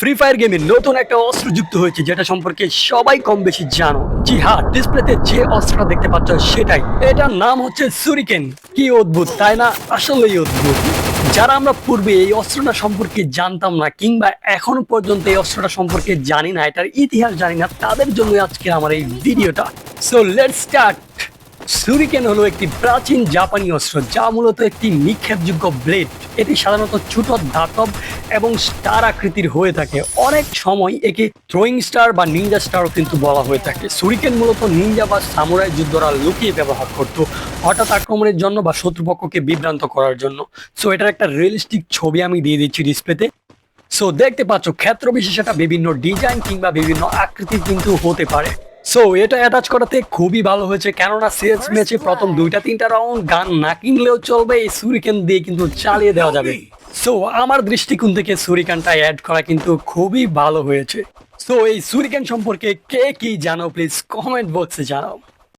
Free fire গেমে নতুন একটা অস্ত্র যুক্ত হয়েছে, যেটা সম্পর্কে সবাই কম বেশি জানো। জি হ্যাঁ ডিসপ্লেতে যে অস্ত্রটা দেখতে পাচ্ছ সেটাই। এটার নাম হচ্ছে সুরিকেন কি অদ্ভুত, তাই না? আসলেই অদ্ভুত। যারা আমরা পূর্বে এই অস্ত্রটা সম্পর্কে জানতাম না, কিংবা এখনও পর্যন্ত এই অস্ত্রটা সম্পর্কে জানি না, এটার ইতিহাস জানি না, তাদের জন্য আজকে আমার এই ভিডিওটা। সো লেটস স্টার্ট সুরিকেন হলো একটি প্রাচীন জাপানি অস্ত্র, যা মূলত একটি নিক্ষেপযোগ্য ব্লেড এটি সাধারণত ছোট ধাতব এবং স্টার আকৃতির হয়ে থাকে। অনেক সময় একে থ্রোয়িং স্টার বা নিনজা স্টারও কিন্তু বলা হয়ে থাকে। সুরিকেন মূলত নিনজা বা সামুরাই যুদ্ধরা লুকিয়ে ব্যবহার করত হঠাৎ আক্রমণের জন্য বা শত্রুপক্ষকে বিভ্রান্ত করার জন্য। সো এটার একটা রিয়েলিস্টিক ছবি আমি দিয়ে দিচ্ছি ডিসপ্লেতে সো দেখতে পাচ্ছ, ক্ষেত্র বিশেষে বিভিন্ন ডিজাইন কিংবা বিভিন্ন আকৃতির কিন্তু হতে পারে। সো এটা অ্যাটাচ করাতে খুবই ভালো হয়েছে। কেননা শেষ ম্যাচে প্রথম দুইটা তিনটা রাউন্ড গান না কিনলেও চলবে এই সুরিকেন দিয়ে কিন্তু চালিয়ে দেওয়া যাবে। সো আমার দৃষ্টিকোণ থেকে সুরিকানটা অ্যাড করা কিন্তু খুবই ভালো হয়েছে। সো এই সুরিকেন সম্পর্কে কে কি জানো প্লিজ কমেন্ট বক্সে জানাও।